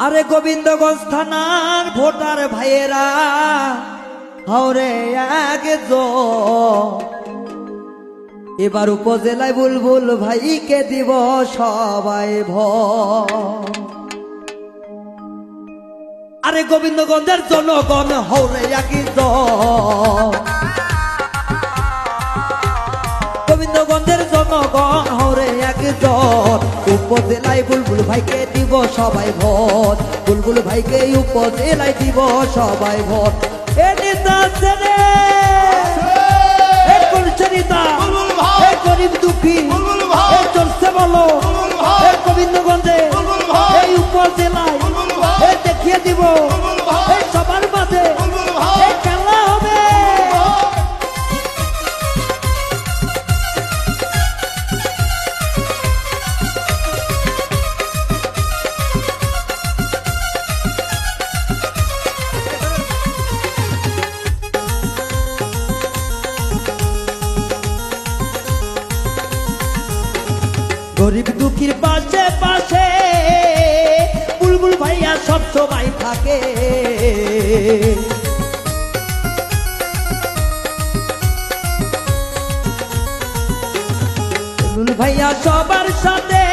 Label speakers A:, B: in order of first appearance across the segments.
A: আরে গোবিন্দগঞ্জ থানার ভোটার ভাইয়েরা হরে এক এবার উপজেলায় বুলবুল ভাইকে দিব সবাই ভ। আরে গোবিন্দগঞ্জের জনগণ হরে একই গোবিন্দগঞ্জের হরে উপজেলায় বুলবুল ভাইকে দিব সবাই ভোট বুলবুল ভাইকে উপজেলায় দিব সবাই ভোট এ নেতা গরিব দুঃখী চলছে বলো গোবিন্দগঞ্জে। এই উপজেলায় দেখিয়ে দিব। সবার মাঝে গরিব দুঃখীর পাশে পাশে বুলবুল ভাইয়া সব সময় থাকে। বুলবুল ভাইয়া সবার সাথে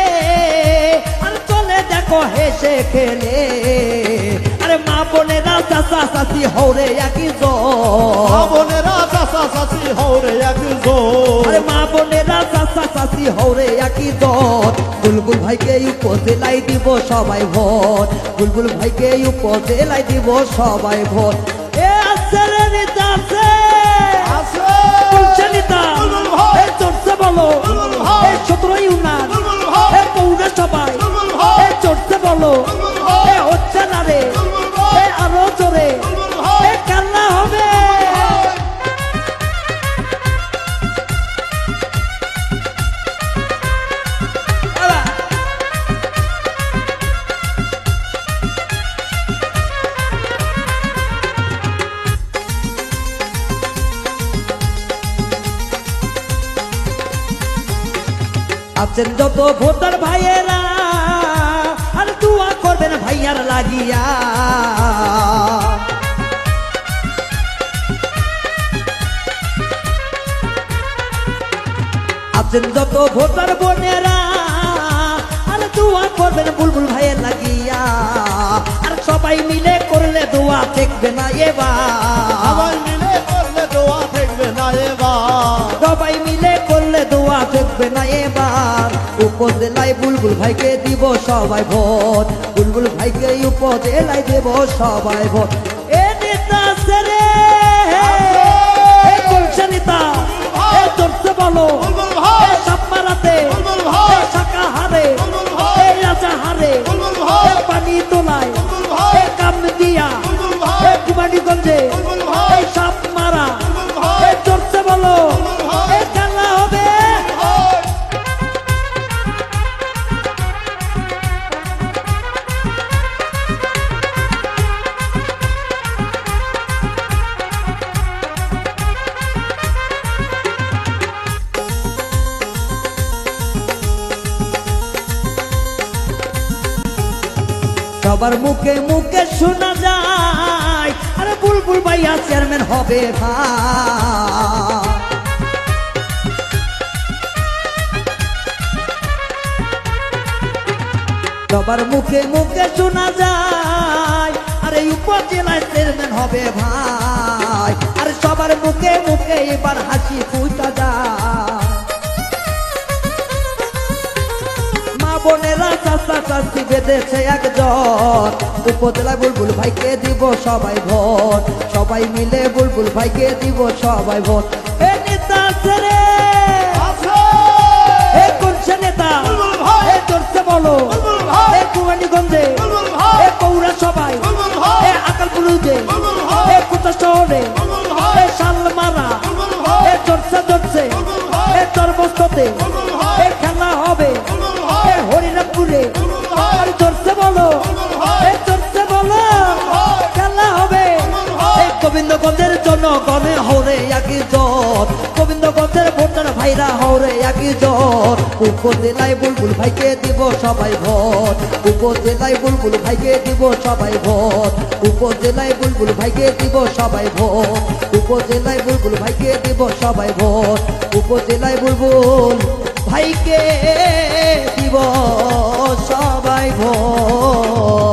A: আর চলে দেখো হেসে খেলে। আরে মা বোনেরা চাচা চাচি হরে একই জন
B: বোনেরা চাষা চাষি হরে একজন।
A: আরে মা বোনেরা চাচা চাচি হরে একই দল বুলবুল ভাইকে উপজেলায় দিব সবাই ভোট। বুলবুল ভাইকে উপজেলায় দিব সবাই ভোট। এ আছে রে নেতা আছে।
B: আছে।
A: বলছে নেতা। এ চড়ছে বলো। এ সতেরো ইউনান
B: ভাই।
A: এ পৌরে সবাই। এ চড়ছে বলো। এ হচ্ছে না রে। আছেন যত ভোটার ভাইয়েরা আর দোয়া করবেন ভাইয়ার লাগিয়া। আছেন যত ভোটার বোনেরা আর দোয়া করবেন বুলবুল ভাইয়ের লাগিয়া। আর সবাই মিলে করলে দোয়া দেখবে না এবার।
B: সবাই মিলে করলে দোয়া থাকবে না এবার।
A: সবাই মিলে করলে দোয়া দেখবে না এবার উপজেলায় বুলবুল ভাইকে দিব সবাই ভোট। বুলবুল ভাইকে উপজেলায় দেব সবাই ভোট। এ নেতা সেরে বলো সবার মুখে মুখে শোনা যায়। আরে বুলবুল ভাইয়া চেয়ারম্যান হবে সবার মুখে মুখে শোনা যায়। আরে উপজেলায় চেয়ারম্যান হবে ভাই। আরে সবার মুখে মুখে এবার হাসি ফুটা যায়। চাষা চাষি বেঁধেছে একজন উপজেলায় বুলবুল ভাইকে দিব সবাই ভোট। সবাই মিলে বুলবুল ভাইকে দিব সবাই ভোট। এ নেতা আছে রে
B: আছে
A: এ নেতা। এ চড়ছে বলো। এ কুমারীগঞ্জে এ পৌরা সবাই এ আকালপুরুজে এ কোথা শহরে এ শালমারা। এ চড়ছে চড়ছে এ চরবস্ততে গোবিন্দগঞ্জের জনগণে হরে একই জট। গোবিন্দগঞ্জের ভোটার ভাইরা হরে একই জট। উপজেলায় বুলবুল ভাইকে দিব সবাই ভোট। উপজেলায় বুলবুল ভাইকে দিব সবাই ভোট। উপজেলায় বুলবুল ভাইকে দিব সবাই ভোট। উপজেলায় বুলবুল ভাইকে দিব সবাই ভোট। উপজেলায় বুলবুল ভাইকে দিব সবাই ভোট।